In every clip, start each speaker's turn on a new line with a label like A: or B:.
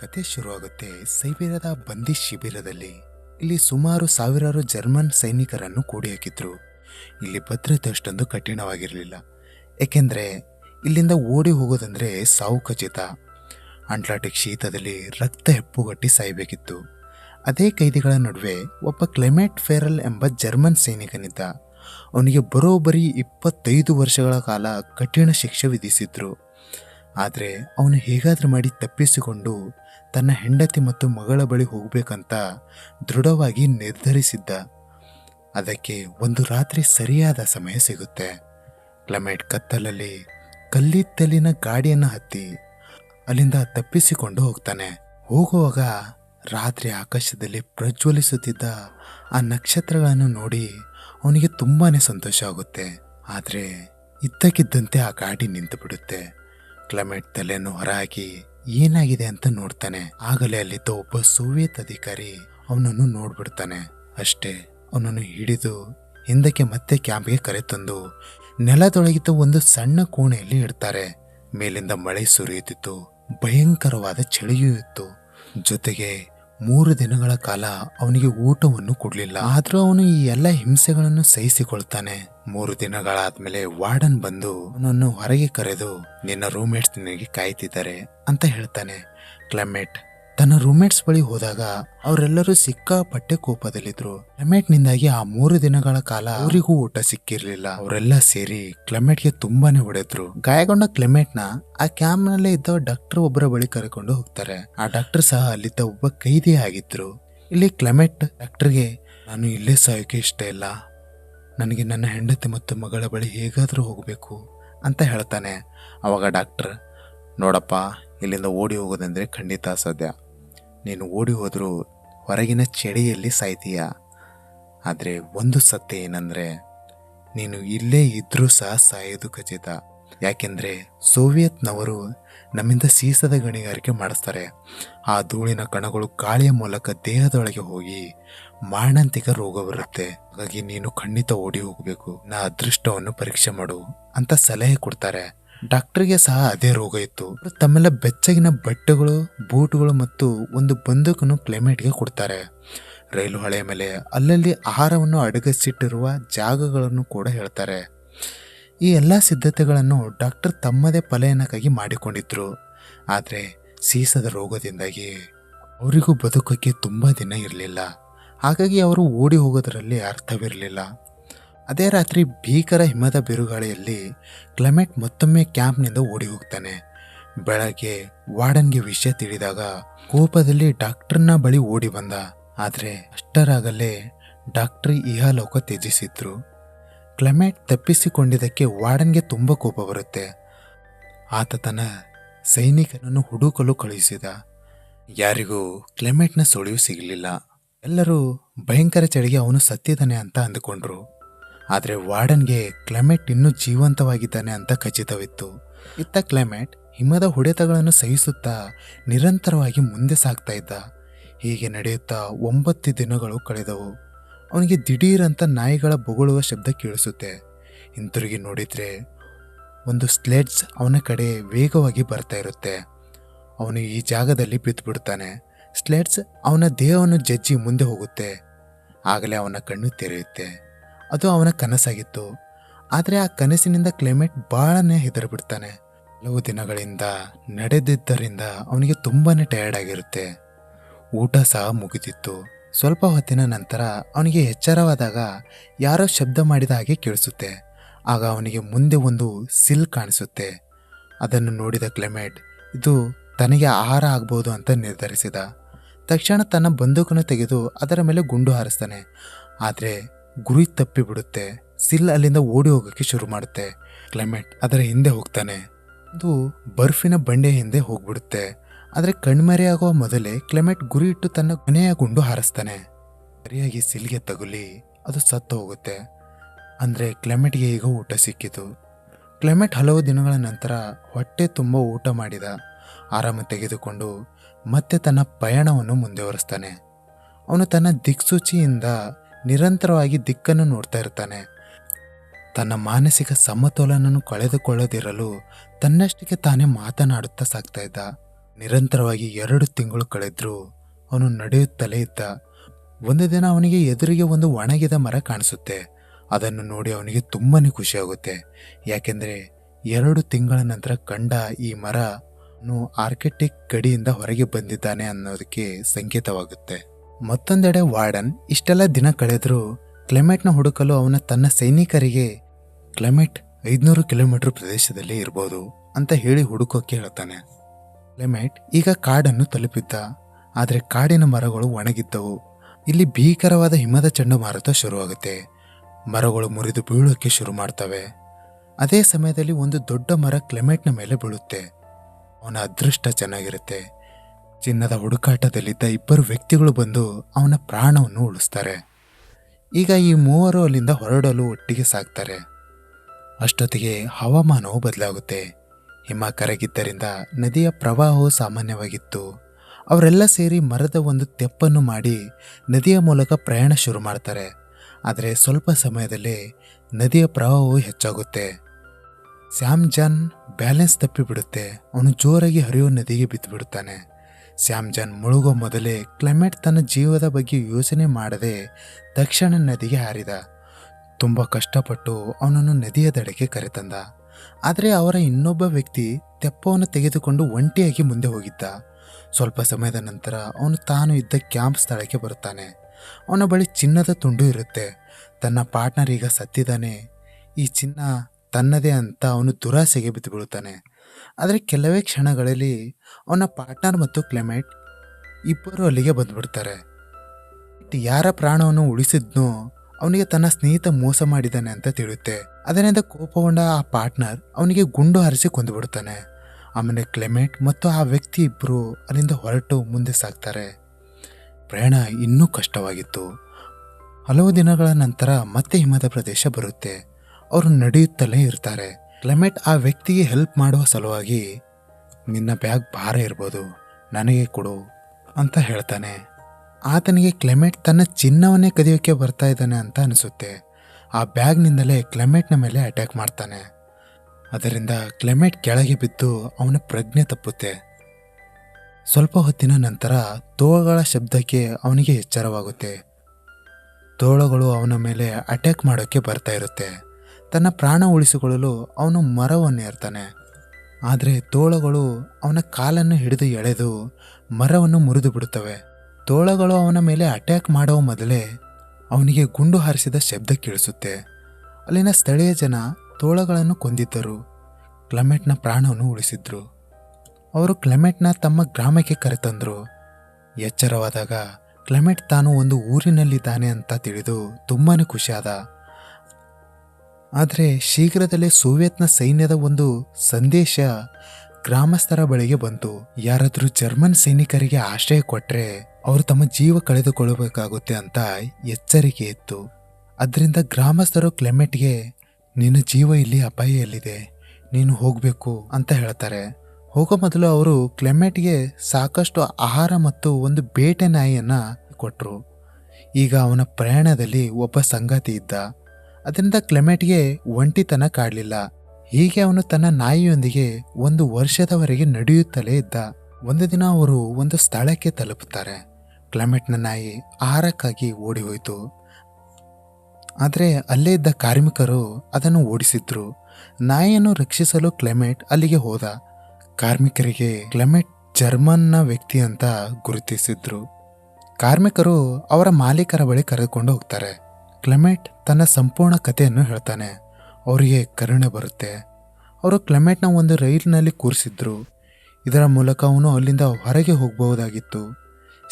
A: ಕತೆ ಶುರುವಾಗುತ್ತೆ ಸೈಬೀರಿಯಾದ ಬಂದಿ ಶಿಬಿರದಲ್ಲಿ ಇಲ್ಲಿ ಸುಮಾರು ಸಾವಿರಾರು ಜರ್ಮನ್ ಸೈನಿಕರನ್ನು ಕೂಡಿ ಹಾಕಿದ್ರು ಇಲ್ಲಿ ಭದ್ರತೆ ಅಷ್ಟೊಂದು ಕಠಿಣವಾಗಿರಲಿಲ್ಲ ಏಕೆಂದರೆ ಇಲ್ಲಿಂದ ಓಡಿ ಹೋಗೋದಂದರೆ ಸಾವು ಖಚಿತ ಅಂಟ್ಲಾಟಿಕ್ ಶೀತದಲ್ಲಿ ರಕ್ತ ಹೆಪ್ಪುಗಟ್ಟಿ ಸಾಯಬೇಕಿತ್ತು ಅದೇ ಕೈದಿಗಳ ನಡುವೆ ಒಬ್ಬ ಕ್ಲೈಮೇಟ್ ಫೇರಲ್ ಎಂಬ ಜರ್ಮನ್ ಸೈನಿಕನಿದ್ದ ಅವನಿಗೆ ಬರೋಬ್ಬರಿ ಇಪ್ಪತ್ತೈದು ವರ್ಷಗಳ ಕಾಲ ಕಠಿಣ ಶಿಕ್ಷೆ ವಿಧಿಸಿದ್ರು ಆದರೆ ಅವನು ಹೇಗಾದರೂ ಮಾಡಿ ತಪ್ಪಿಸಿಕೊಂಡು ತನ್ನ ಹೆಂಡತಿ ಮತ್ತು ಮಗಳ ಬಳಿ ಹೋಗಬೇಕಂತ ದೃಢವಾಗಿ ನಿರ್ಧರಿಸಿದ್ದ ಅದಕ್ಕೆ ಒಂದು ರಾತ್ರಿ ಸರಿಯಾದ ಸಮಯ ಸಿಗುತ್ತೆ ಕ್ಲಮೇಟ್ ಕತ್ತಲಲ್ಲಿ ಕಲ್ಲಿದ್ದಲಿನ ಗಾಡಿಯನ್ನು ಹತ್ತಿ ಅಲ್ಲಿಂದ ತಪ್ಪಿಸಿಕೊಂಡು ಹೋಗ್ತಾನೆ ಹೋಗುವಾಗ ರಾತ್ರಿ ಆಕಾಶದಲ್ಲಿ ಪ್ರಜ್ವಲಿಸುತ್ತಿದ್ದ ಆ ನಕ್ಷತ್ರಗಳನ್ನು ನೋಡಿ ಅವನಿಗೆ ತುಂಬಾ ಸಂತೋಷ ಆಗುತ್ತೆ ಆದರೆ ಇದ್ದಕ್ಕಿದ್ದಂತೆ ಆ ಗಾಡಿ ನಿಂತು ಬಿಡುತ್ತೆ ಕ್ಲಮೇಟ್ ತಲೆಯನ್ನು ಹೊರಹಾಕಿ ಏನಾಗಿದೆ ಅಂತ ನೋಡ್ತಾನೆ ಆಗಲೇ ಅಲ್ಲಿದ್ದ ಒಬ್ಬ ಸೋವಿಯತ್ ಅಧಿಕಾರಿ ಅವನನ್ನು ನೋಡ್ಬಿಡ್ತಾನೆ ಅಷ್ಟೇ ಅವನನ್ನು ಹಿಡಿದು ಹಿಂದಕ್ಕೆ ಮತ್ತೆ ಕ್ಯಾಂಪ್ಗೆ ತಂದು ನೆಲದೊಳಗಿದ್ದ ಒಂದು ಸಣ್ಣ ಕೋಣೆಯಲ್ಲಿ ಇಡ್ತಾರೆ ಮೇಲಿಂದ ಮಳೆ ಸುರಿಯುತ್ತಿತ್ತು ಭಯಂಕರವಾದ ಚಳಿಯೂ ಇತ್ತು ಜೊತೆಗೆ ಮೂರು ದಿನಗಳ ಕಾಲ ಅವನಿಗೆ ಊಟವನ್ನು ಕೊಡಲಿಲ್ಲ ಆದರೂ ಅವನು ಈ ಎಲ್ಲ ಹಿಂಸೆಗಳನ್ನು ಸಹಿಸಿಕೊಳ್ತಾನೆ ಮೂರು ದಿನಗಳಾದ್ಮೇಲೆ ವಾರ್ಡನ್ ಬಂದು ಅವನನ್ನು ಹೊರಗೆ ಕರೆದು ನಿನ್ನ ರೂಮೇಟ್ಸ್ ನಿನಗೆ ಕಾಯ್ತಿದ್ದಾರೆ ಅಂತ ಹೇಳ್ತಾನೆ ಕ್ಲೈಮೇಟ್ ತನ್ನ ರೂಮ್ಮೇಟ್ಸ್ ಬಳಿ ಹೋದಾಗ ಅವರೆಲ್ಲರೂ ಸಿಕ್ಕಾಪಟ್ಟೆ ಕೋಪದಲ್ಲಿದ್ರು ಕ್ಲೈಮೇಟ್ ನಿಂದಾಗಿ ಆ ಮೂರು ದಿನಗಳ ಕಾಲ ಅವರಿಗೂ ಊಟ ಸಿಕ್ಕಿರ್ಲಿಲ್ಲ ಅವರೆಲ್ಲ ಸೇರಿ ಗೆ ತುಂಬಾನೇ ಹೊಡೆದ್ರು ಗಾಯಗೊಂಡ ಕ್ಲೆಮೆಟ್ ನ ಆ ಕ್ಯಾಂಪ್ ನಲ್ಲೇ ಇದ್ದ ಡಾಕ್ಟರ್ ಒಬ್ಬರ ಬಳಿ ಕರ್ಕೊಂಡು ಹೋಗ್ತಾರೆ ಆ ಡಾಕ್ಟರ್ ಸಹ ಅಲ್ಲಿದ್ದ ಒಬ್ಬ ಕೈದಿ ಆಗಿದ್ರು ಇಲ್ಲಿ ಡಾಕ್ಟರ್ ಡಾಕ್ಟರ್ಗೆ ನಾನು ಇಲ್ಲೇ ಸಾಯೋಕೆ ಇಷ್ಟ ಇಲ್ಲ ನನಗೆ ನನ್ನ ಹೆಂಡತಿ ಮತ್ತು ಮಗಳ ಬಳಿ ಹೇಗಾದರೂ ಹೋಗಬೇಕು ಅಂತ ಹೇಳ್ತಾನೆ ಅವಾಗ ಡಾಕ್ಟರ್ ನೋಡಪ್ಪ ಇಲ್ಲಿಂದ ಓಡಿ ಹೋಗೋದಂದ್ರೆ ಖಂಡಿತ ಸಾಧ್ಯ ನೀನು ಓಡಿ ಹೋದರೂ ಹೊರಗಿನ ಚಳಿಯಲ್ಲಿ ಸಾಯ್ತೀಯ ಆದರೆ ಒಂದು ಸತ್ಯ ಏನಂದರೆ ನೀನು ಇಲ್ಲೇ ಇದ್ದರೂ ಸಹ ಸಾಯೋದು ಖಚಿತ ಯಾಕೆಂದರೆ ಸೋವಿಯತ್ನವರು ನಮ್ಮಿಂದ ಸೀಸದ ಗಣಿಗಾರಿಕೆ ಮಾಡಿಸ್ತಾರೆ ಆ ಧೂಳಿನ ಕಣಗಳು ಗಾಳಿಯ ಮೂಲಕ ದೇಹದೊಳಗೆ ಹೋಗಿ ಮಾರಣಾಂತಿಕ ರೋಗ ಬರುತ್ತೆ ಹಾಗಾಗಿ ನೀನು ಖಂಡಿತ ಓಡಿ ಹೋಗಬೇಕು ನಾ ಅದೃಷ್ಟವನ್ನು ಪರೀಕ್ಷೆ ಮಾಡು ಅಂತ ಸಲಹೆ ಕೊಡ್ತಾರೆ ಡಾಕ್ಟರ್ಗೆ ಸಹ ಅದೇ ರೋಗ ಇತ್ತು ತಮ್ಮೆಲ್ಲ ಬೆಚ್ಚಗಿನ ಬಟ್ಟೆಗಳು ಬೂಟುಗಳು ಮತ್ತು ಒಂದು ಬಂದೂಕನ್ನು ಕ್ಲೈಮೇಟ್ಗೆ ಕೊಡ್ತಾರೆ ರೈಲು ಹಳೆಯ ಮೇಲೆ ಅಲ್ಲಲ್ಲಿ ಆಹಾರವನ್ನು ಅಡಗಿಸಿಟ್ಟಿರುವ ಜಾಗಗಳನ್ನು ಕೂಡ ಹೇಳ್ತಾರೆ ಈ ಎಲ್ಲ ಸಿದ್ಧತೆಗಳನ್ನು ಡಾಕ್ಟರ್ ತಮ್ಮದೇ ಪಲಯನಕ್ಕಾಗಿ ಮಾಡಿಕೊಂಡಿದ್ರು ಆದರೆ ಸೀಸದ ರೋಗದಿಂದಾಗಿ ಅವರಿಗೂ ಬದುಕಕ್ಕೆ ತುಂಬ ದಿನ ಇರಲಿಲ್ಲ ಹಾಗಾಗಿ ಅವರು ಓಡಿ ಹೋಗೋದರಲ್ಲಿ ಅರ್ಥವಿರಲಿಲ್ಲ ಅದೇ ರಾತ್ರಿ ಭೀಕರ ಹಿಮದ ಬಿರುಗಾಳಿಯಲ್ಲಿ ಕ್ಲೈಮೆಟ್ ಮತ್ತೊಮ್ಮೆ ಕ್ಯಾಂಪ್ನಿಂದ ಓಡಿ ಹೋಗ್ತಾನೆ ಬೆಳಗ್ಗೆ ವಾರ್ಡನ್ಗೆ ವಿಷಯ ತಿಳಿದಾಗ ಕೋಪದಲ್ಲಿ ಡಾಕ್ಟರ್ನ ಬಳಿ ಓಡಿ ಬಂದ ಆದರೆ ಅಷ್ಟರಾಗಲೇ ಡಾಕ್ಟರ್ ಇಹಲೋಕ ತ್ಯಜಿಸಿದ್ರು ಕ್ಲೈಮೆಟ್ ತಪ್ಪಿಸಿಕೊಂಡಿದ್ದಕ್ಕೆ ವಾರ್ಡನ್ಗೆ ತುಂಬ ಕೋಪ ಬರುತ್ತೆ ಆತ ತನ್ನ ಸೈನಿಕನನ್ನು ಹುಡುಕಲು ಕಳುಹಿಸಿದ ಯಾರಿಗೂ ನ ಸುಳಿವು ಸಿಗಲಿಲ್ಲ ಎಲ್ಲರೂ ಭಯಂಕರ ಚಳಿಗೆ ಅವನು ಸತ್ತಿದ್ದಾನೆ ಅಂತ ಅಂದುಕೊಂಡ್ರು ಆದರೆ ವಾರ್ಡನ್ಗೆ ಕ್ಲೈಮೇಟ್ ಇನ್ನೂ ಜೀವಂತವಾಗಿದ್ದಾನೆ ಅಂತ ಖಚಿತವಿತ್ತು ಇತ್ತ ಕ್ಲೈಮೇಟ್ ಹಿಮದ ಹೊಡೆತಗಳನ್ನು ಸಹಿಸುತ್ತಾ ನಿರಂತರವಾಗಿ ಮುಂದೆ ಸಾಗ್ತಾ ಇದ್ದ ಹೀಗೆ ನಡೆಯುತ್ತಾ ಒಂಬತ್ತು ದಿನಗಳು ಕಳೆದವು ಅವನಿಗೆ ದಿಢೀರಂತ ನಾಯಿಗಳ ಬೊಗಳುವ ಶಬ್ದ ಕೇಳಿಸುತ್ತೆ ಹಿಂತಿರುಗಿ ನೋಡಿದರೆ ಒಂದು ಸ್ಲೆಡ್ಸ್ ಅವನ ಕಡೆ ವೇಗವಾಗಿ ಬರ್ತಾ ಇರುತ್ತೆ ಅವನು ಈ ಜಾಗದಲ್ಲಿ ಬಿದ್ದುಬಿಡ್ತಾನೆ ಸ್ಲೆಡ್ಸ್ ಅವನ ದೇಹವನ್ನು ಜಜ್ಜಿ ಮುಂದೆ ಹೋಗುತ್ತೆ ಆಗಲೇ ಅವನ ಕಣ್ಣು ತೆರೆಯುತ್ತೆ ಅದು ಅವನ ಕನಸಾಗಿತ್ತು ಆದರೆ ಆ ಕನಸಿನಿಂದ ಕ್ಲೈಮೇಟ್ ಭಾಳನೇ ಹೆದರಿಬಿಡ್ತಾನೆ ಹಲವು ದಿನಗಳಿಂದ ನಡೆದಿದ್ದರಿಂದ ಅವನಿಗೆ ತುಂಬಾ ಟಯರ್ಡ್ ಆಗಿರುತ್ತೆ ಊಟ ಸಹ ಮುಗಿದಿತ್ತು ಸ್ವಲ್ಪ ಹೊತ್ತಿನ ನಂತರ ಅವನಿಗೆ ಎಚ್ಚರವಾದಾಗ ಯಾರೋ ಶಬ್ದ ಮಾಡಿದ ಹಾಗೆ ಕೇಳಿಸುತ್ತೆ ಆಗ ಅವನಿಗೆ ಮುಂದೆ ಒಂದು ಸಿಲ್ ಕಾಣಿಸುತ್ತೆ ಅದನ್ನು ನೋಡಿದ ಕ್ಲೈಮೇಟ್ ಇದು ತನಗೆ ಆಹಾರ ಆಗ್ಬೋದು ಅಂತ ನಿರ್ಧರಿಸಿದ ತಕ್ಷಣ ತನ್ನ ಬಂದೂಕನ್ನು ತೆಗೆದು ಅದರ ಮೇಲೆ ಗುಂಡು ಹಾರಿಸ್ತಾನೆ ಆದರೆ ಗುರಿ ತಪ್ಪಿಬಿಡುತ್ತೆ ಸಿಲ್ ಅಲ್ಲಿಂದ ಓಡಿ ಹೋಗೋಕ್ಕೆ ಶುರು ಮಾಡುತ್ತೆ ಕ್ಲೈಮೇಟ್ ಅದರ ಹಿಂದೆ ಹೋಗ್ತಾನೆ ಅದು ಬರ್ಫಿನ ಬಂಡೆ ಹಿಂದೆ ಹೋಗ್ಬಿಡುತ್ತೆ ಆದರೆ ಕಣ್ಮರೆಯಾಗುವ ಮೊದಲೇ ಕ್ಲೈಮೇಟ್ ಗುರಿ ಇಟ್ಟು ತನ್ನ ಕೊನೆಯ ಗುಂಡು ಹಾರಿಸ್ತಾನೆ ಸರಿಯಾಗಿ ಸಿಲ್ಗೆ ತಗುಲಿ ಅದು ಸತ್ತು ಹೋಗುತ್ತೆ ಅಂದರೆ ಕ್ಲೈಮೇಟ್ಗೆ ಈಗ ಊಟ ಸಿಕ್ಕಿತು ಕ್ಲೈಮೇಟ್ ಹಲವು ದಿನಗಳ ನಂತರ ಹೊಟ್ಟೆ ತುಂಬ ಊಟ ಮಾಡಿದ ಆರಾಮ ತೆಗೆದುಕೊಂಡು ಮತ್ತೆ ತನ್ನ ಪಯಣವನ್ನು ಮುಂದುವರಿಸ್ತಾನೆ ಅವನು ತನ್ನ ದಿಕ್ಸೂಚಿಯಿಂದ ನಿರಂತರವಾಗಿ ದಿಕ್ಕನ್ನು ನೋಡ್ತಾ ಇರ್ತಾನೆ ತನ್ನ ಮಾನಸಿಕ ಸಮತೋಲನನ್ನು ಕಳೆದುಕೊಳ್ಳದಿರಲು ತನ್ನಷ್ಟಕ್ಕೆ ತಾನೇ ಮಾತನಾಡುತ್ತಾ ಸಾಕ್ತಾ ಇದ್ದ ನಿರಂತರವಾಗಿ ಎರಡು ತಿಂಗಳು ಕಳೆದ್ರು ಅವನು ನಡೆಯುತ್ತಲೇ ಇದ್ದ ಒಂದು ದಿನ ಅವನಿಗೆ ಎದುರಿಗೆ ಒಂದು ಒಣಗಿದ ಮರ ಕಾಣಿಸುತ್ತೆ ಅದನ್ನು ನೋಡಿ ಅವನಿಗೆ ತುಂಬಾ ಖುಷಿಯಾಗುತ್ತೆ ಯಾಕೆಂದರೆ ಎರಡು ತಿಂಗಳ ನಂತರ ಕಂಡ ಈ ಮರನು ಆರ್ಕಿಟೆಕ್ಟ್ ಗಡಿಯಿಂದ ಹೊರಗೆ ಬಂದಿದ್ದಾನೆ ಅನ್ನೋದಕ್ಕೆ ಸಂಕೇತವಾಗುತ್ತೆ ಮತ್ತೊಂದೆಡೆ ವಾರ್ಡನ್ ಇಷ್ಟೆಲ್ಲ ದಿನ ಕಳೆದರೂ ಕ್ಲೈಮೇಟ್ನ ಹುಡುಕಲು ಅವನ ತನ್ನ ಸೈನಿಕರಿಗೆ ಕ್ಲೈಮೇಟ್ ಐದುನೂರು ಕಿಲೋಮೀಟರ್ ಪ್ರದೇಶದಲ್ಲಿ ಇರ್ಬೋದು ಅಂತ ಹೇಳಿ ಹುಡುಕೋಕೆ ಹೇಳ್ತಾನೆ ಕ್ಲೆಮೆಟ್ ಈಗ ಕಾಡನ್ನು ತಲುಪಿದ್ದ ಆದರೆ ಕಾಡಿನ ಮರಗಳು ಒಣಗಿದ್ದವು ಇಲ್ಲಿ ಭೀಕರವಾದ ಹಿಮದ ಚಂಡಮಾರುತ ಶುರುವಾಗುತ್ತೆ ಮರಗಳು ಮುರಿದು ಬೀಳೋಕೆ ಶುರು ಮಾಡ್ತವೆ ಅದೇ ಸಮಯದಲ್ಲಿ ಒಂದು ದೊಡ್ಡ ಮರ ಕ್ಲೆಮೆಟ್ನ ಮೇಲೆ ಬೀಳುತ್ತೆ ಅವನ ಅದೃಷ್ಟ ಚೆನ್ನಾಗಿರುತ್ತೆ ಚಿನ್ನದ ಹುಡುಕಾಟದಲ್ಲಿದ್ದ ಇಬ್ಬರು ವ್ಯಕ್ತಿಗಳು ಬಂದು ಅವನ ಪ್ರಾಣವನ್ನು ಉಳಿಸ್ತಾರೆ ಈಗ ಈ ಮೂವರು ಅಲ್ಲಿಂದ ಹೊರಡಲು ಒಟ್ಟಿಗೆ ಸಾಕ್ತಾರೆ ಅಷ್ಟೊತ್ತಿಗೆ ಹವಾಮಾನವು ಬದಲಾಗುತ್ತೆ ಹಿಮ ಕರಗಿದ್ದರಿಂದ ನದಿಯ ಪ್ರವಾಹವು ಸಾಮಾನ್ಯವಾಗಿತ್ತು ಅವರೆಲ್ಲ ಸೇರಿ ಮರದ ಒಂದು ತೆಪ್ಪನ್ನು ಮಾಡಿ ನದಿಯ ಮೂಲಕ ಪ್ರಯಾಣ ಶುರು ಮಾಡ್ತಾರೆ ಆದರೆ ಸ್ವಲ್ಪ ಸಮಯದಲ್ಲಿ ನದಿಯ ಪ್ರವಾಹವು ಹೆಚ್ಚಾಗುತ್ತೆ ಸ್ಯಾಮ್ ಜಾನ್ ಬ್ಯಾಲೆನ್ಸ್ ತಪ್ಪಿಬಿಡುತ್ತೆ ಅವನು ಜೋರಾಗಿ ಹರಿಯುವ ನದಿಗೆ ಬಿದ್ದುಬಿಡುತ್ತಾನೆ ಸ್ಯಾಮ್ಜನ್ ಮುಳುಗೋ ಮೊದಲೇ ಕ್ಲೈಮೇಟ್ ತನ್ನ ಜೀವದ ಬಗ್ಗೆ ಯೋಚನೆ ಮಾಡದೆ ದಕ್ಷಿಣ ನದಿಗೆ ಹಾರಿದ ತುಂಬ ಕಷ್ಟಪಟ್ಟು ಅವನನ್ನು ನದಿಯ ದಡಕ್ಕೆ ಕರೆತಂದ ಆದರೆ ಅವರ ಇನ್ನೊಬ್ಬ ವ್ಯಕ್ತಿ ತೆಪ್ಪವನ್ನು ತೆಗೆದುಕೊಂಡು ಒಂಟಿಯಾಗಿ ಮುಂದೆ ಹೋಗಿದ್ದ ಸ್ವಲ್ಪ ಸಮಯದ ನಂತರ ಅವನು ತಾನು ಇದ್ದ ಕ್ಯಾಂಪ್ ಸ್ಥಳಕ್ಕೆ ಬರುತ್ತಾನೆ ಅವನ ಬಳಿ ಚಿನ್ನದ ತುಂಡು ಇರುತ್ತೆ ತನ್ನ ಪಾರ್ಟ್ನರ್ ಈಗ ಸತ್ತಿದ್ದಾನೆ ಈ ಚಿನ್ನ ತನ್ನದೇ ಅಂತ ಅವನು ದುರಾಸೆಗೆ ಬಿದ್ದು ಆದರೆ ಕೆಲವೇ ಕ್ಷಣಗಳಲ್ಲಿ ಅವನ ಪಾರ್ಟ್ನರ್ ಮತ್ತು ಕ್ಲೆಮೆಟ್ ಇಬ್ಬರು ಅಲ್ಲಿಗೆ ಬಂದ್ಬಿಡ್ತಾರೆ ಯಾರ ಪ್ರಾಣವನ್ನು ಉಳಿಸಿದ್ನೋ ಅವನಿಗೆ ತನ್ನ ಸ್ನೇಹಿತ ಮೋಸ ಮಾಡಿದ್ದಾನೆ ಅಂತ ತಿಳಿಯುತ್ತೆ ಅದರಿಂದ ಕೋಪಗೊಂಡ ಆ ಪಾರ್ಟ್ನರ್ ಅವನಿಗೆ ಗುಂಡು ಹಾರಿಸಿ ಕೊಂದುಬಿಡ್ತಾನೆ ಆಮೇಲೆ ಕ್ಲೈಮೇಟ್ ಮತ್ತು ಆ ವ್ಯಕ್ತಿ ಇಬ್ಬರು ಅಲ್ಲಿಂದ ಹೊರಟು ಮುಂದೆ ಸಾಕ್ತಾರೆ ಪ್ರಯಾಣ ಇನ್ನೂ ಕಷ್ಟವಾಗಿತ್ತು ಹಲವು ದಿನಗಳ ನಂತರ ಮತ್ತೆ ಹಿಮದ ಪ್ರದೇಶ ಬರುತ್ತೆ ಅವರು ನಡೆಯುತ್ತಲೇ ಇರ್ತಾರೆ ಕ್ಲೆಮೆಟ್ ಆ ವ್ಯಕ್ತಿಗೆ ಹೆಲ್ಪ್ ಮಾಡುವ ಸಲುವಾಗಿ ನಿನ್ನ ಬ್ಯಾಗ್ ಭಾರ ಇರ್ಬೋದು ನನಗೆ ಕೊಡು ಅಂತ ಹೇಳ್ತಾನೆ ಆತನಿಗೆ ಕ್ಲೆಮೆಟ್ ತನ್ನ ಚಿನ್ನವನ್ನೇ ಕದಿಯೋಕ್ಕೆ ಬರ್ತಾ ಇದ್ದಾನೆ ಅಂತ ಅನಿಸುತ್ತೆ ಆ ಬ್ಯಾಗ್ನಿಂದಲೇ ಕ್ಲೆಮೆಟ್ನ ಮೇಲೆ ಅಟ್ಯಾಕ್ ಮಾಡ್ತಾನೆ ಅದರಿಂದ ಕ್ಲೆಮೆಟ್ ಕೆಳಗೆ ಬಿದ್ದು ಅವನ ಪ್ರಜ್ಞೆ ತಪ್ಪುತ್ತೆ ಸ್ವಲ್ಪ ಹೊತ್ತಿನ ನಂತರ ತೋಳಗಳ ಶಬ್ದಕ್ಕೆ ಅವನಿಗೆ ಎಚ್ಚರವಾಗುತ್ತೆ ತೋಳಗಳು ಅವನ ಮೇಲೆ ಅಟ್ಯಾಕ್ ಮಾಡೋಕ್ಕೆ ಬರ್ತಾ ಇರುತ್ತೆ ತನ್ನ ಪ್ರಾಣ ಉಳಿಸಿಕೊಳ್ಳಲು ಅವನು ಏರ್ತಾನೆ ಆದರೆ ತೋಳಗಳು ಅವನ ಕಾಲನ್ನು ಹಿಡಿದು ಎಳೆದು ಮರವನ್ನು ಮುರಿದು ಬಿಡುತ್ತವೆ ತೋಳಗಳು ಅವನ ಮೇಲೆ ಅಟ್ಯಾಕ್ ಮಾಡುವ ಮೊದಲೇ ಅವನಿಗೆ ಗುಂಡು ಹಾರಿಸಿದ ಶಬ್ದ ಕೇಳಿಸುತ್ತೆ ಅಲ್ಲಿನ ಸ್ಥಳೀಯ ಜನ ತೋಳಗಳನ್ನು ಕೊಂದಿದ್ದರು ಕ್ಲಮೆಟ್ನ ಪ್ರಾಣವನ್ನು ಉಳಿಸಿದ್ರು ಅವರು ಕ್ಲೆಮೆಟ್ನ ತಮ್ಮ ಗ್ರಾಮಕ್ಕೆ ಕರೆತಂದರು ಎಚ್ಚರವಾದಾಗ ಕ್ಲೆಮೆಟ್ ತಾನು ಒಂದು ಊರಿನಲ್ಲಿದ್ದಾನೆ ಅಂತ ತಿಳಿದು ತುಂಬಾ ಖುಷಿಯಾದ ಆದರೆ ಶೀಘ್ರದಲ್ಲೇ ಸೋವಿಯತ್ನ ಸೈನ್ಯದ ಒಂದು ಸಂದೇಶ ಗ್ರಾಮಸ್ಥರ ಬಳಿಗೆ ಬಂತು ಯಾರಾದರೂ ಜರ್ಮನ್ ಸೈನಿಕರಿಗೆ ಆಶ್ರಯ ಕೊಟ್ಟರೆ ಅವರು ತಮ್ಮ ಜೀವ ಕಳೆದುಕೊಳ್ಳಬೇಕಾಗುತ್ತೆ ಅಂತ ಎಚ್ಚರಿಕೆ ಇತ್ತು ಅದರಿಂದ ಗ್ರಾಮಸ್ಥರು ಕ್ಲೆಮೆಟ್ಗೆ ನಿನ್ನ ಜೀವ ಇಲ್ಲಿ ಅಪಾಯದಲ್ಲಿದೆ ನೀನು ಹೋಗಬೇಕು ಅಂತ ಹೇಳ್ತಾರೆ ಹೋಗೋ ಮೊದಲು ಅವರು ಕ್ಲೆಮೆಟ್ಗೆ ಸಾಕಷ್ಟು ಆಹಾರ ಮತ್ತು ಒಂದು ಬೇಟೆ ನಾಯಿಯನ್ನು ಕೊಟ್ಟರು ಈಗ ಅವನ ಪ್ರಯಾಣದಲ್ಲಿ ಒಬ್ಬ ಸಂಗತಿ ಇದ್ದ ಅದರಿಂದ ಕ್ಲೆಮೆಟ್ಗೆ ಒಂಟಿತನ ಕಾಡಲಿಲ್ಲ ಹೀಗೆ ಅವನು ತನ್ನ ನಾಯಿಯೊಂದಿಗೆ ಒಂದು ವರ್ಷದವರೆಗೆ ನಡೆಯುತ್ತಲೇ ಇದ್ದ ಒಂದು ದಿನ ಅವರು ಒಂದು ಸ್ಥಳಕ್ಕೆ ತಲುಪುತ್ತಾರೆ ಕ್ಲೈಮೇಟ್ನ ನಾಯಿ ಆಹಾರಕ್ಕಾಗಿ ಓಡಿ ಹೋಯಿತು ಆದರೆ ಅಲ್ಲೇ ಇದ್ದ ಕಾರ್ಮಿಕರು ಅದನ್ನು ಓಡಿಸಿದ್ರು ನಾಯಿಯನ್ನು ರಕ್ಷಿಸಲು ಕ್ಲೆಮೆಟ್ ಅಲ್ಲಿಗೆ ಹೋದ ಕಾರ್ಮಿಕರಿಗೆ ಕ್ಲೆಮೆಟ್ ಜರ್ಮನ್ನ ವ್ಯಕ್ತಿ ಅಂತ ಗುರುತಿಸಿದ್ರು ಕಾರ್ಮಿಕರು ಅವರ ಮಾಲೀಕರ ಬಳಿ ಕರೆದುಕೊಂಡು ಹೋಗ್ತಾರೆ ಕ್ಲೆಮೆಟ್ ತನ್ನ ಸಂಪೂರ್ಣ ಕಥೆಯನ್ನು ಹೇಳ್ತಾನೆ ಅವರಿಗೆ ಕರುಣೆ ಬರುತ್ತೆ ಅವರು ಕ್ಲೆಮೆಟ್ನ ಒಂದು ರೈಲಿನಲ್ಲಿ ಕೂರಿಸಿದ್ರು ಇದರ ಮೂಲಕ ಅವನು ಅಲ್ಲಿಂದ ಹೊರಗೆ ಹೋಗಬಹುದಾಗಿತ್ತು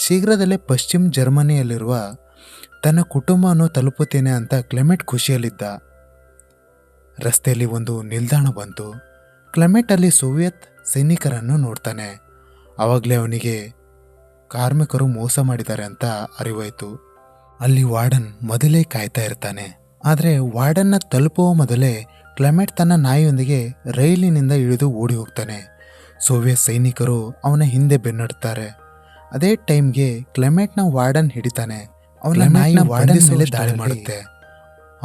A: ಶೀಘ್ರದಲ್ಲೇ ಪಶ್ಚಿಮ ಜರ್ಮನಿಯಲ್ಲಿರುವ ತನ್ನ ಕುಟುಂಬವನ್ನು ತಲುಪುತ್ತೇನೆ ಅಂತ ಕ್ಲೆಮೆಟ್ ಖುಷಿಯಲ್ಲಿದ್ದ ರಸ್ತೆಯಲ್ಲಿ ಒಂದು ನಿಲ್ದಾಣ ಬಂತು ಕ್ಲೆಮೆಟ್ ಅಲ್ಲಿ ಸೋವಿಯತ್ ಸೈನಿಕರನ್ನು ನೋಡ್ತಾನೆ ಆವಾಗಲೇ ಅವನಿಗೆ ಕಾರ್ಮಿಕರು ಮೋಸ ಮಾಡಿದ್ದಾರೆ ಅಂತ ಅರಿವಾಯಿತು ಅಲ್ಲಿ ವಾರ್ಡನ್ ಮೊದಲೇ ಕಾಯ್ತಾ ಇರ್ತಾನೆ ಆದರೆ ವಾರ್ಡನ್ನ ತಲುಪುವ ಮೊದಲೇ ಕ್ಲೈಮೇಟ್ ತನ್ನ ನಾಯಿಯೊಂದಿಗೆ ರೈಲಿನಿಂದ ಇಳಿದು ಓಡಿ ಹೋಗ್ತಾನೆ ಸೋವಿಯತ್ ಸೈನಿಕರು ಅವನ ಹಿಂದೆ ಬೆನ್ನಡ್ತಾರೆ ಅದೇ ಟೈಮ್ಗೆ ಕ್ಲೈಮೇಟ್ನ ವಾರ್ಡನ್ ಹಿಡಿತಾನೆ ಅವನ ನಾಯಿ ವಾರ್ಡನ್ ಮೇಲೆ ದಾಳಿ ಮಾಡುತ್ತೆ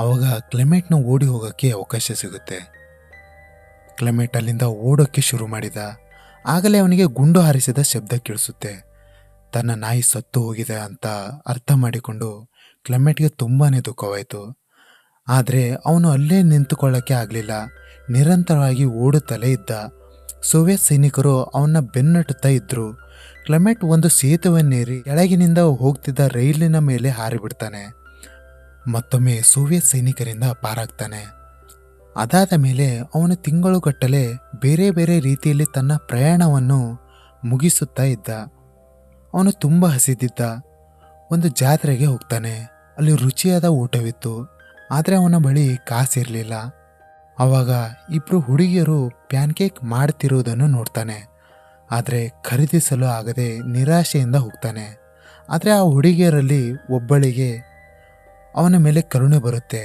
A: ಅವಾಗ ಕ್ಲೈಮೇಟ್ನ ಓಡಿ ಹೋಗೋಕ್ಕೆ ಅವಕಾಶ ಸಿಗುತ್ತೆ ಕ್ಲೈಮೇಟ್ ಅಲ್ಲಿಂದ ಓಡೋಕ್ಕೆ ಶುರು ಮಾಡಿದ ಆಗಲೇ ಅವನಿಗೆ ಗುಂಡು ಹಾರಿಸಿದ ಶಬ್ದ ಕೇಳಿಸುತ್ತೆ ತನ್ನ ನಾಯಿ ಸತ್ತು ಹೋಗಿದೆ ಅಂತ ಅರ್ಥ ಮಾಡಿಕೊಂಡು ಕ್ಲೈಮೇಟ್ಗೆ ತುಂಬಾ ದುಃಖವಾಯಿತು ಆದರೆ ಅವನು ಅಲ್ಲೇ ನಿಂತುಕೊಳ್ಳೋಕ್ಕೆ ಆಗಲಿಲ್ಲ ನಿರಂತರವಾಗಿ ಓಡುತ್ತಲೇ ಇದ್ದ ಸೋವಿಯತ್ ಸೈನಿಕರು ಅವನ್ನ ಬೆನ್ನಟ್ಟುತ್ತಾ ಇದ್ರು ಕ್ಲೈಮೇಟ್ ಒಂದು ಸೇತುವೆನ್ನೇರಿ ಕೆಳಗಿನಿಂದ ಹೋಗ್ತಿದ್ದ ರೈಲಿನ ಮೇಲೆ ಹಾರಿಬಿಡ್ತಾನೆ ಮತ್ತೊಮ್ಮೆ ಸೋವಿಯತ್ ಸೈನಿಕರಿಂದ ಪಾರಾಗ್ತಾನೆ ಅದಾದ ಮೇಲೆ ಅವನು ತಿಂಗಳುಗಟ್ಟಲೆ ಬೇರೆ ಬೇರೆ ರೀತಿಯಲ್ಲಿ ತನ್ನ ಪ್ರಯಾಣವನ್ನು ಮುಗಿಸುತ್ತಾ ಇದ್ದ ಅವನು ತುಂಬ ಹಸಿದಿದ್ದ ಒಂದು ಜಾತ್ರೆಗೆ ಹೋಗ್ತಾನೆ ಅಲ್ಲಿ ರುಚಿಯಾದ ಊಟವಿತ್ತು ಆದರೆ ಅವನ ಬಳಿ ಕಾಸಿರಲಿಲ್ಲ ಆವಾಗ ಇಬ್ಬರು ಹುಡುಗಿಯರು ಪ್ಯಾನ್ಕೇಕ್ ಮಾಡ್ತಿರುವುದನ್ನು ನೋಡ್ತಾನೆ ಆದರೆ ಖರೀದಿಸಲು ಆಗದೆ ನಿರಾಶೆಯಿಂದ ಹೋಗ್ತಾನೆ ಆದರೆ ಆ ಹುಡುಗಿಯರಲ್ಲಿ ಒಬ್ಬಳಿಗೆ ಅವನ ಮೇಲೆ ಕರುಣೆ ಬರುತ್ತೆ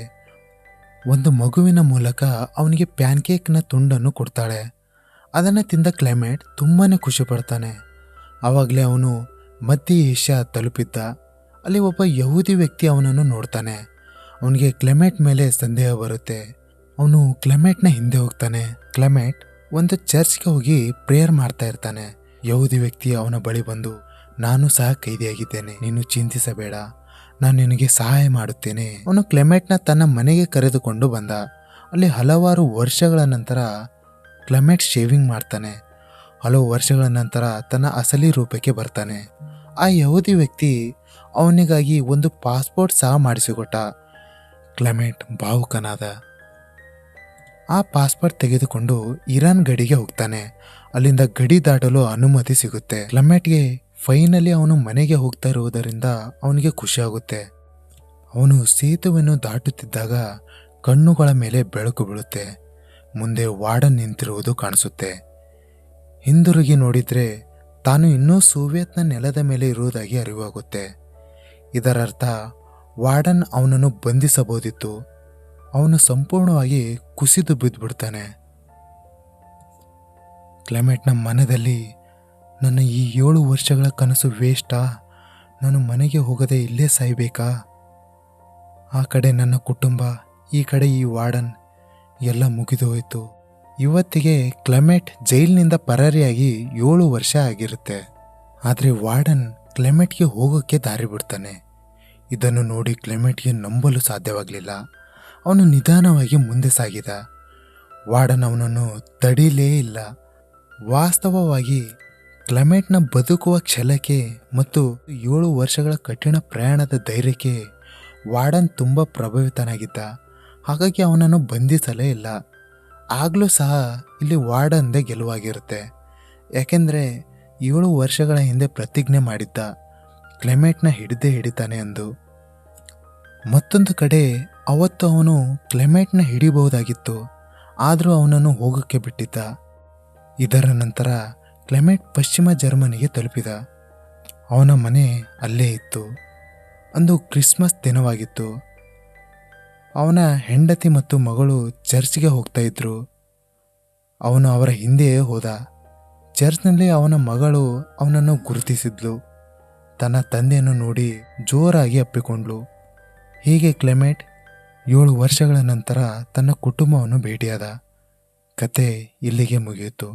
A: ಒಂದು ಮಗುವಿನ ಮೂಲಕ ಅವನಿಗೆ ಪ್ಯಾನ್ಕೇಕ್ನ ತುಂಡನ್ನು ಕೊಡ್ತಾಳೆ ಅದನ್ನು ತಿಂದ ಕ್ಲೈಮೇಟ್ ತುಂಬಾ ಖುಷಿಪಡ್ತಾನೆ ಆವಾಗಲೇ ಅವನು ಮಧ್ಯ ಏಷ್ಯಾ ತಲುಪಿದ್ದ ಅಲ್ಲಿ ಒಬ್ಬ ಯಹೂದಿ ವ್ಯಕ್ತಿ ಅವನನ್ನು ನೋಡ್ತಾನೆ ಅವನಿಗೆ ಕ್ಲೈಮೇಟ್ ಮೇಲೆ ಸಂದೇಹ ಬರುತ್ತೆ ಅವನು ಕ್ಲೈಮೇಟ್ನ ಹಿಂದೆ ಹೋಗ್ತಾನೆ ಕ್ಲೈಮೇಟ್ ಒಂದು ಚರ್ಚ್ಗೆ ಹೋಗಿ ಪ್ರೇಯರ್ ಮಾಡ್ತಾ ಇರ್ತಾನೆ ಯಹೂದಿ ವ್ಯಕ್ತಿ ಅವನ ಬಳಿ ಬಂದು ನಾನು ಸಹ ಕೈದಿಯಾಗಿದ್ದೇನೆ ನೀನು ಚಿಂತಿಸಬೇಡ ನಾನು ನಿನಗೆ ಸಹಾಯ ಮಾಡುತ್ತೇನೆ ಅವನು ಕ್ಲೈಮೇಟ್ನ ತನ್ನ ಮನೆಗೆ ಕರೆದುಕೊಂಡು ಬಂದ ಅಲ್ಲಿ ಹಲವಾರು ವರ್ಷಗಳ ನಂತರ ಕ್ಲೈಮೇಟ್ ಶೇವಿಂಗ್ ಮಾಡ್ತಾನೆ ಹಲವು ವರ್ಷಗಳ ನಂತರ ತನ್ನ ಅಸಲಿ ರೂಪಕ್ಕೆ ಬರ್ತಾನೆ ಆ ಯಹೂದಿ ವ್ಯಕ್ತಿ ಅವನಿಗಾಗಿ ಒಂದು ಪಾಸ್ಪೋರ್ಟ್ ಸಹ ಮಾಡಿಸಿಕೊಟ್ಟ ಕ್ಲೈಮೇಟ್ ಭಾವುಕನಾದ ಆ ಪಾಸ್ಪೋರ್ಟ್ ತೆಗೆದುಕೊಂಡು ಇರಾನ್ ಗಡಿಗೆ ಹೋಗ್ತಾನೆ ಅಲ್ಲಿಂದ ಗಡಿ ದಾಟಲು ಅನುಮತಿ ಸಿಗುತ್ತೆ ಕ್ಲಮೆಟ್ಗೆ ಫೈನಲಿ ಅವನು ಮನೆಗೆ ಹೋಗ್ತಾ ಇರುವುದರಿಂದ ಅವನಿಗೆ ಖುಷಿಯಾಗುತ್ತೆ ಅವನು ಸೇತುವೆಯನ್ನು ದಾಟುತ್ತಿದ್ದಾಗ ಕಣ್ಣುಗಳ ಮೇಲೆ ಬೆಳಕು ಬೀಳುತ್ತೆ ಮುಂದೆ ವಾರ್ಡನ್ ನಿಂತಿರುವುದು ಕಾಣಿಸುತ್ತೆ ಹಿಂದಿರುಗಿ ನೋಡಿದರೆ ತಾನು ಇನ್ನೂ ಸೋವಿಯತ್ನ ನೆಲದ ಮೇಲೆ ಇರುವುದಾಗಿ ಅರಿವಾಗುತ್ತೆ ಇದರರ್ಥ ವಾರ್ಡನ್ ಅವನನ್ನು ಬಂಧಿಸಬಹುದಿತ್ತು ಅವನು ಸಂಪೂರ್ಣವಾಗಿ ಕುಸಿದು ಬಿದ್ದುಬಿಡ್ತಾನೆ ಕ್ಲೈಮೇಟ್ನ ಮನದಲ್ಲಿ ನನ್ನ ಈ ಏಳು ವರ್ಷಗಳ ಕನಸು ವೇಸ್ಟಾ ನಾನು ಮನೆಗೆ ಹೋಗದೆ ಇಲ್ಲೇ ಸಾಯ್ಬೇಕಾ ಆ ಕಡೆ ನನ್ನ ಕುಟುಂಬ ಈ ಕಡೆ ಈ ವಾರ್ಡನ್ ಎಲ್ಲ ಮುಗಿದು ಹೋಯಿತು ಇವತ್ತಿಗೆ ಕ್ಲೈಮೇಟ್ ಜೈಲಿನಿಂದ ಪರಾರಿಯಾಗಿ ಏಳು ವರ್ಷ ಆಗಿರುತ್ತೆ ಆದರೆ ವಾರ್ಡನ್ ಕ್ಲೈಮೇಟ್ಗೆ ಹೋಗೋಕ್ಕೆ ದಾರಿ ಬಿಡ್ತಾನೆ ಇದನ್ನು ನೋಡಿ ಕ್ಲೈಮೇಟ್ಗೆ ನಂಬಲು ಸಾಧ್ಯವಾಗಲಿಲ್ಲ ಅವನು ನಿಧಾನವಾಗಿ ಮುಂದೆ ಸಾಗಿದ ವಾರ್ಡನ್ ಅವನನ್ನು ತಡೀಲೇ ಇಲ್ಲ ವಾಸ್ತವವಾಗಿ ಕ್ಲೈಮೇಟ್ನ ಬದುಕುವ ಕ್ಷಲಕ್ಕೆ ಮತ್ತು ಏಳು ವರ್ಷಗಳ ಕಠಿಣ ಪ್ರಯಾಣದ ಧೈರ್ಯಕ್ಕೆ ವಾರ್ಡನ್ ತುಂಬ ಪ್ರಭಾವಿತನಾಗಿದ್ದ ಹಾಗಾಗಿ ಅವನನ್ನು ಬಂಧಿಸಲೇ ಇಲ್ಲ ಆಗಲೂ ಸಹ ಇಲ್ಲಿ ವಾರ್ಡನ್ದೇ ಗೆಲುವಾಗಿರುತ್ತೆ ಯಾಕೆಂದರೆ ಏಳು ವರ್ಷಗಳ ಹಿಂದೆ ಪ್ರತಿಜ್ಞೆ ಮಾಡಿದ್ದ ಕ್ಲೈಮೇಟ್ನ ಹಿಡಿದೇ ಹಿಡಿತಾನೆ ಅಂದು ಮತ್ತೊಂದು ಕಡೆ ಅವತ್ತು ಅವನು ಕ್ಲೈಮೇಟ್ನ ಹಿಡಿಬಹುದಾಗಿತ್ತು ಆದರೂ ಅವನನ್ನು ಹೋಗಕ್ಕೆ ಬಿಟ್ಟಿದ್ದ ಇದರ ನಂತರ ಕ್ಲೈಮೇಟ್ ಪಶ್ಚಿಮ ಜರ್ಮನಿಗೆ ತಲುಪಿದ ಅವನ ಮನೆ ಅಲ್ಲೇ ಇತ್ತು ಅಂದು ಕ್ರಿಸ್ಮಸ್ ದಿನವಾಗಿತ್ತು ಅವನ ಹೆಂಡತಿ ಮತ್ತು ಮಗಳು ಚರ್ಚ್ಗೆ ಹೋಗ್ತಾ ಇದ್ರು ಅವನು ಅವರ ಹಿಂದೆಯೇ ಹೋದ ಚರ್ಚ್ನಲ್ಲಿ ಅವನ ಮಗಳು ಅವನನ್ನು ಗುರುತಿಸಿದ್ಲು ತನ್ನ ತಂದೆಯನ್ನು ನೋಡಿ ಜೋರಾಗಿ ಅಪ್ಪಿಕೊಂಡ್ಲು ಹೀಗೆ ಕ್ಲೈಮೇಟ್ ಏಳು ವರ್ಷಗಳ ನಂತರ ತನ್ನ ಕುಟುಂಬವನ್ನು ಭೇಟಿಯಾದ ಕತೆ ಇಲ್ಲಿಗೆ ಮುಗಿಯಿತು